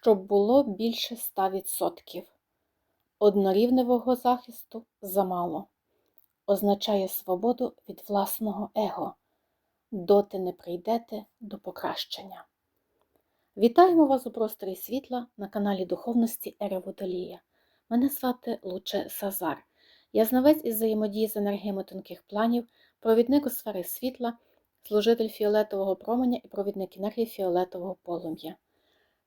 щоб було більше 100%. Однорівневого захисту замало. Означає свободу від власного его, доти не прийдете до покращення. Вітаємо вас у просторі світла на каналі Духовності Ери Водолія. Мене звати Луче Сазар. Я знавець із взаємодії з енергіями тонких планів, провідник у сфери світла, служитель фіолетового променя і провідник енергії фіолетового полум'я.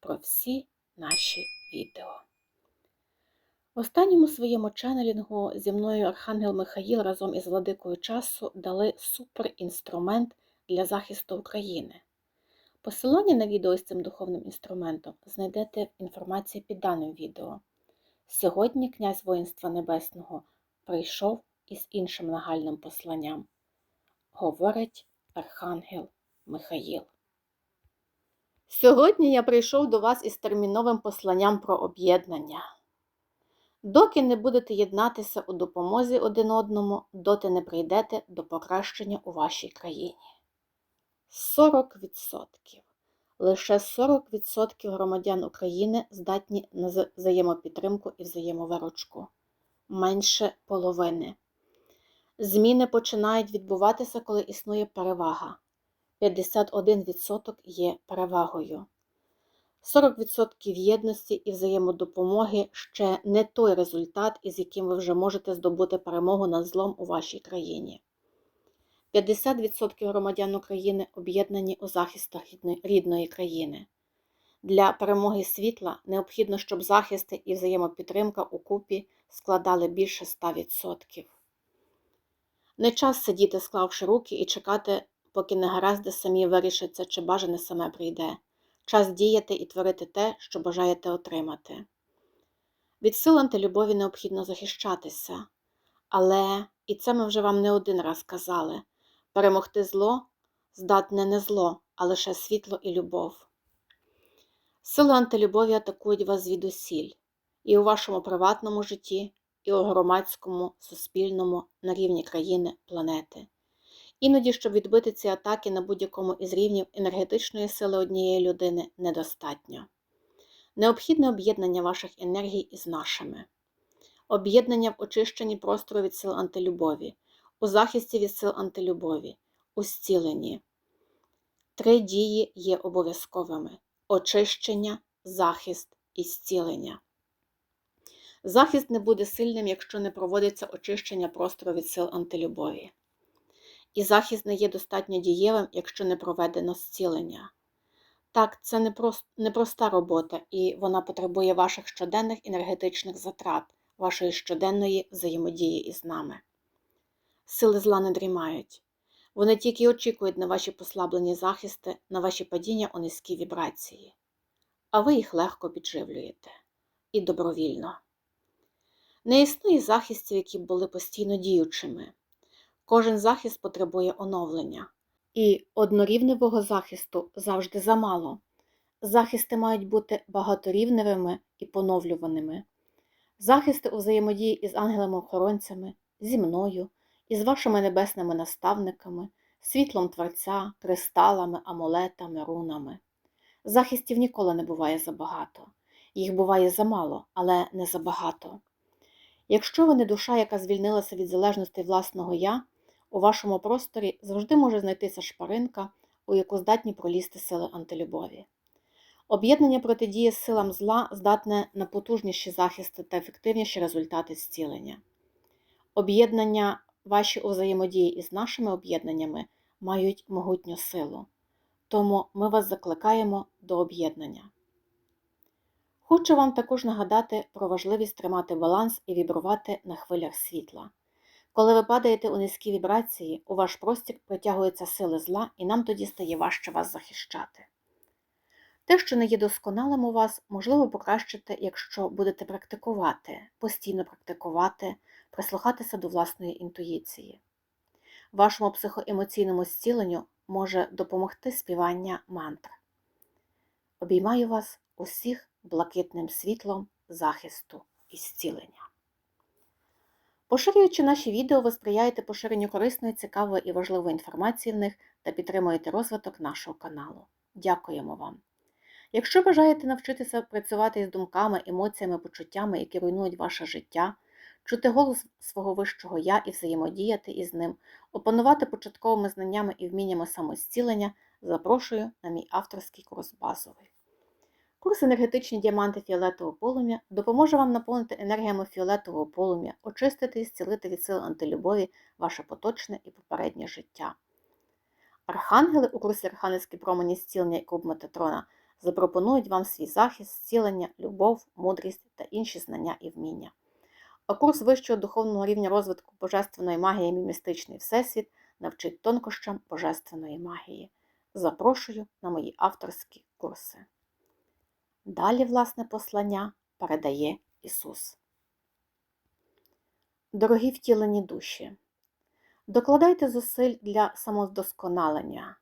про всі наші відео. В останньому своєму ченнелінгу зі мною Архангел Михаїл разом із владикою часу дали суперінструмент для захисту України. Посилання на відео з цим духовним інструментом знайдете в інформації під даним відео. Сьогодні князь воїнства Небесного прийшов із іншим нагальним посланням. Говорить Архангел Михаїл. Сьогодні я прийшов до вас із терміновим посланням про об'єднання. Доки не будете єднатися у допомозі один одному, доти не прийдете до покращення у вашій країні. 40%. Лише 40% громадян України здатні на взаємопідтримку і взаємовиручку. Менше половини. Зміни починають відбуватися, коли існує перевага. 51% є перевагою. 40% єдності і взаємодопомоги ще не той результат, із яким ви вже можете здобути перемогу над злом у вашій країні. 50% громадян України об'єднані у захистах рідної країни. Для перемоги світла необхідно, щоб захисти і взаємопідтримка у купі складали більше 100%. Не час сидіти, склавши руки, і чекати, поки негаразди самі вирішаться, чи бажане саме прийде. Час діяти і творити те, що бажаєте отримати. Від сил антилюбові необхідно захищатися, але, і це ми вже вам не один раз казали, перемогти зло здатне не зло, а лише світло і любов. Сили антилюбові атакують вас звідусіль, і у вашому приватному житті, і у громадському, суспільному, на рівні країни, планети. Іноді, щоб відбити ці атаки на будь-якому із рівнів енергетичної сили однієї людини, недостатньо. Необхідне об'єднання ваших енергій із нашими, об'єднання в очищенні простору від сил антилюбові, у захисті від сил антилюбові, у зціленні. Три дії є обов'язковими: очищення, захист і зцілення. Захист не буде сильним, якщо не проводиться очищення простору від сил антилюбові і захист не є достатньо дієвим, якщо не проведено зцілення. Так, це непроста робота, і вона потребує ваших щоденних енергетичних затрат, вашої щоденної взаємодії із нами. Сили зла не дрімають. Вони тільки очікують на ваші послаблені захисти, на ваші падіння у низькі вібрації, а ви їх легко підживлюєте і добровільно. Не існує захистів, які були постійно діючими. Кожен захист потребує оновлення. І однорівневого захисту завжди замало. Захисти мають бути багаторівневими і поновлюваними. Захисти у взаємодії із ангелами-охоронцями, зі мною, із вашими небесними наставниками, світлом Творця, кристалами, амулетами, рунами. Захистів ніколи не буває забагато. Їх буває замало, але не забагато. Якщо ви не душа, яка звільнилася від залежності власного я, у вашому просторі завжди може знайтися шпаринка, у яку здатні пролізти сили антилюбові. Об'єднання протидії силам зла здатне на потужніші захисти та ефективніші результати зцілення. Об'єднання ваші у взаємодії із нашими об'єднаннями мають могутню силу. Тому ми вас закликаємо до об'єднання. Хочу вам також нагадати про важливість тримати баланс і вібрувати на хвилях світла. Коли ви падаєте у низькі вібрації, у ваш простір притягуються сили зла, і нам тоді стає важче вас захищати. Те, що не є досконалим у вас, можливо покращити, якщо будете практикувати, постійно практикувати, прислухатися до власної інтуїції. Вашому психоемоційному зціленню може допомогти співання мантр. Обіймаю вас усіх блакитним світлом захисту і зцілення. Поширюючи наші відео, ви сприяєте поширенню корисної, цікавої і важливої інформації в них та підтримуєте розвиток нашого каналу. Дякуємо вам! Якщо бажаєте навчитися працювати із думками, емоціями, почуттями, які руйнують ваше життя, чути голос свого вищого я і взаємодіяти із ним, опанувати початковими знаннями і вміннями самозцілення, запрошую на мій авторський курс базовий. Курс енергетичні діаманти фіолетового полум'я допоможе вам наповнити енергіями фіолетового полум'я, очистити і зцілити від сил антилюбові ваше поточне і попереднє життя. Архангели у курсі Архангельські промені зцілення і куб Метатрона запропонують вам свій захист, зцілення, любов, мудрість та інші знання і вміння. А курс вищого духовного рівня розвитку божественної магії і містичний всесвіт навчить тонкощам божественної магії. Запрошую на мої авторські курси. Далі власне послання передає Ісус. Дорогі втілені душі, докладайте зусиль для самовдосконалення,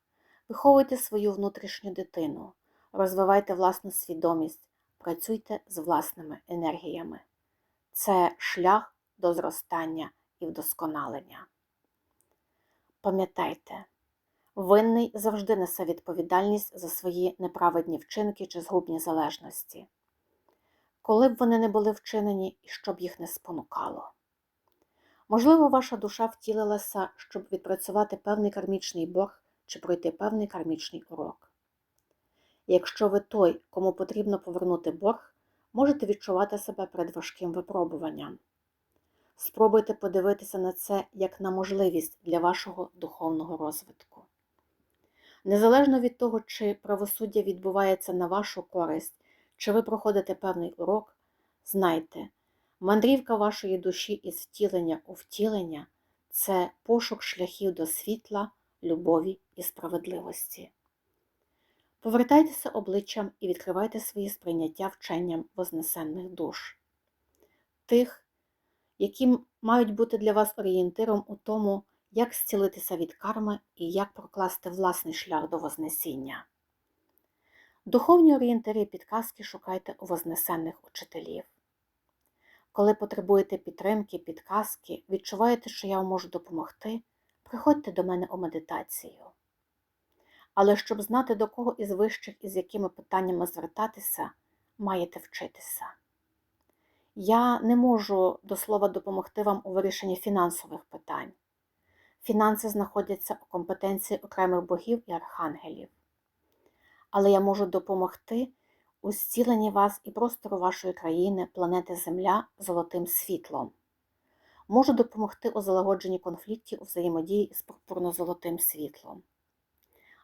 виховуйте свою внутрішню дитину, розвивайте власну свідомість, працюйте з власними енергіями. Це шлях до зростання і вдосконалення. Пам'ятайте, Винний завжди несе відповідальність за свої неправедні вчинки чи згубні залежності, коли б вони не були вчинені і щоб їх не спонукало. Можливо, ваша душа втілилася, щоб відпрацювати певний кармічний борг чи пройти певний кармічний урок. Якщо ви той, кому потрібно повернути борг, можете відчувати себе перед важким випробуванням. Спробуйте подивитися на це як на можливість для вашого духовного розвитку. Незалежно від того, чи правосуддя відбувається на вашу користь, чи ви проходите певний урок, знайте, мандрівка вашої душі із втілення у втілення це пошук шляхів до світла, любові і справедливості. Повертайтеся обличчям і відкривайте свої сприйняття вченням вознесенних душ, тих, які мають бути для вас орієнтиром у тому, як зцілитися від карми і як прокласти власний шлях до Вознесіння. Духовні орієнтири і підказки шукайте у вознесенних учителів. Коли потребуєте підтримки, підказки, відчуваєте, що я вам можу допомогти, приходьте до мене у медитацію. Але щоб знати, до кого із вищих і з якими питаннями звертатися, маєте вчитися. Я не можу до слова допомогти вам у вирішенні фінансових питань. Фінанси знаходяться у компетенції окремих богів і архангелів. Але я можу допомогти у зціленні вас і простору вашої країни, планети Земля золотим світлом. Можу допомогти у залагодженні конфліктів у взаємодії із пурпурно-золотим світлом.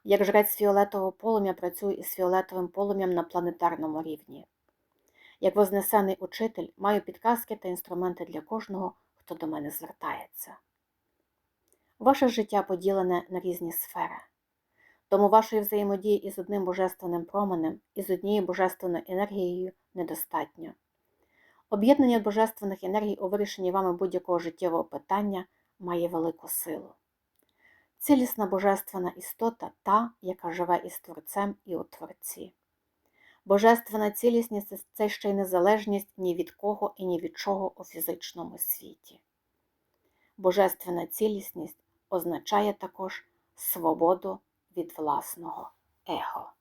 Як жрець фіолетового полум'я працюю із фіолетовим полум'ям на планетарному рівні. Як вознесений учитель маю підказки та інструменти для кожного, хто до мене звертається. Ваше життя поділене на різні сфери. Тому вашої взаємодії із одним божественним променем і з однією божественною енергією недостатньо. Об'єднання божественних енергій у вирішенні вами будь-якого життєвого питання має велику силу. Цілісна божественна істота та, яка живе із Творцем і у Творці. Божественна цілісність це ще й незалежність ні від кого і ні від чого у фізичному світі. Божественна цілісність означає також свободу від власного его.